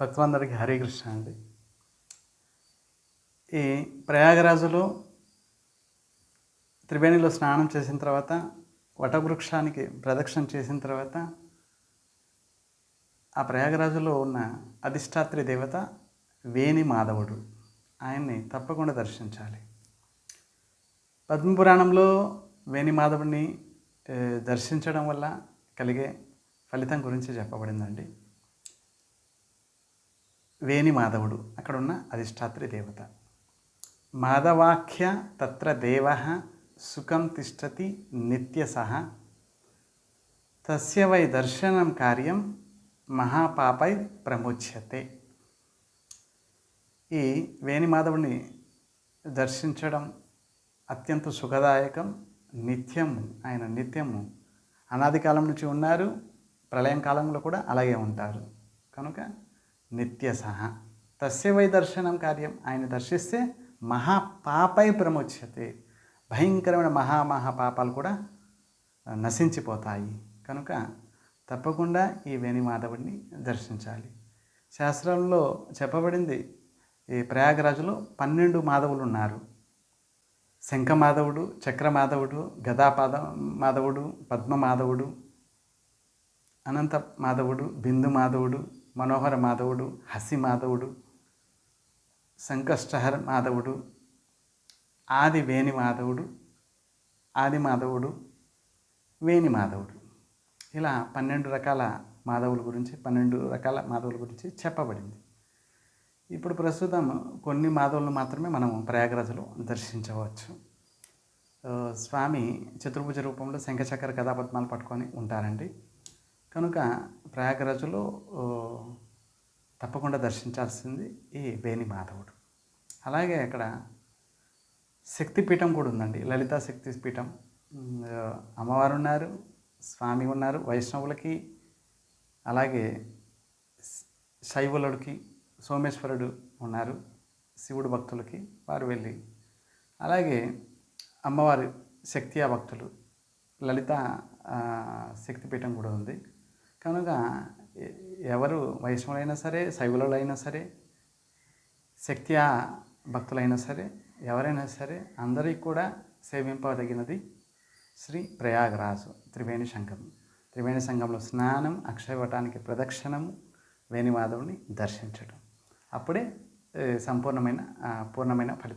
భక్తులందరికీ హరే కృష్ణ అండి. ఈ ప్రయాగరాజులో త్రివేణిలో స్నానం చేసిన తర్వాత వటవృక్షానికి ప్రదక్షిణ చేసిన తర్వాత ఆ ప్రయాగరాజులో ఉన్న అధిష్టాత్రి దేవత వేణి మాధవుడు ఆయన్ని తప్పకుండా దర్శించాలి. పద్మపురాణంలో వేణి మాధవుడిని దర్శించడం వల్ల కలిగే ఫలితం గురించి చెప్పబడిందండి. వేణి మాధవుడు. అక్కడున్న అధిష్టాత్రి దేవత. మాధవాఖ్య తత్ర దేవ సుఖం తిష్టతి నిత్యసహ తస్య వై దర్శనం కార్యం మహాపాపై ప్రముచ్యతే. ఈ వేణి మాధవుని దర్శించడం అత్యంత సుఖదాయకం. నిత్యం ఆయన నిత్యము అనాది కాలం నుంచి ఉన్నారు. ప్రళయం కాలంలో కూడా అలాగే ఉంటారు. కనుక నిత్య సహా తస్య వై దర్శనం కార్యం. ఆయన దర్శిస్తే మహాపాపై ప్రముచ్యతే. భయంకరమైన మహామహా పాపాలు కూడా నశించిపోతాయి. కనుక తప్పకుండా ఈ వేణి మాధవుడిని దర్శించాలి. శాస్త్రంలో చెప్పబడింది ఈ ప్రయాగరాజులో పన్నెండు మాధవులు ఉన్నారు. శంఖ మాధవుడు చక్ర మాధవుడు గదాపాద మాధవుడు పద్మ మాధవుడు అనంత మాధవుడు బిందు మాధవుడు మనోహర మాధవుడు హసి మాధవుడు సంకష్టహర మాధవుడు ఆది వేణి మాధవుడు ఆది మాధవుడు వేణి మాధవుడు. ఇలా పన్నెండు రకాల మాధవుల గురించి పన్నెండు రకాల మాధవుల గురించి చెప్పబడింది. ఇప్పుడు ప్రస్తుతం కొన్ని మాధవులను మాత్రమే మనం ప్రయాగరాజులో దర్శించవచ్చు. స్వామి చతుర్భుజ రూపంలో శంఖచక్ర కథాపద్మాలు పట్టుకొని ఉంటారండి. కనుక ప్రయాగరాజులో తప్పకుండా దర్శించాల్సింది ఈ వేణి మాధవుడు. అలాగే అక్కడ శక్తిపీఠం కూడా ఉందండి. లలితా శక్తి పీఠం. అమ్మవారు ఉన్నారు స్వామి ఉన్నారు వైష్ణవులకి అలాగే శైవులుడికి సోమేశ్వరుడు ఉన్నారు శివుడు భక్తులకి వారు వెళ్ళి. అలాగే అమ్మవారి శక్తియా భక్తులు. లలిత శక్తిపీఠం కూడా ఉంది. కనుక ఎవరు వైష్ణవులైనా సరే శైవులైనా సరే శక్తియా భక్తులైనా సరే ఎవరైనా సరే అందరికీ కూడా సేవింపదగినది శ్రీ ప్రయాగరాజు త్రివేణి సంఘం. త్రివేణి సంఘంలో స్నానం అక్షయవటానికి ప్రదక్షిణము వేణిమాధవుని దర్శించడం అప్పుడే సంపూర్ణమైన పూర్ణమైన ఫలితం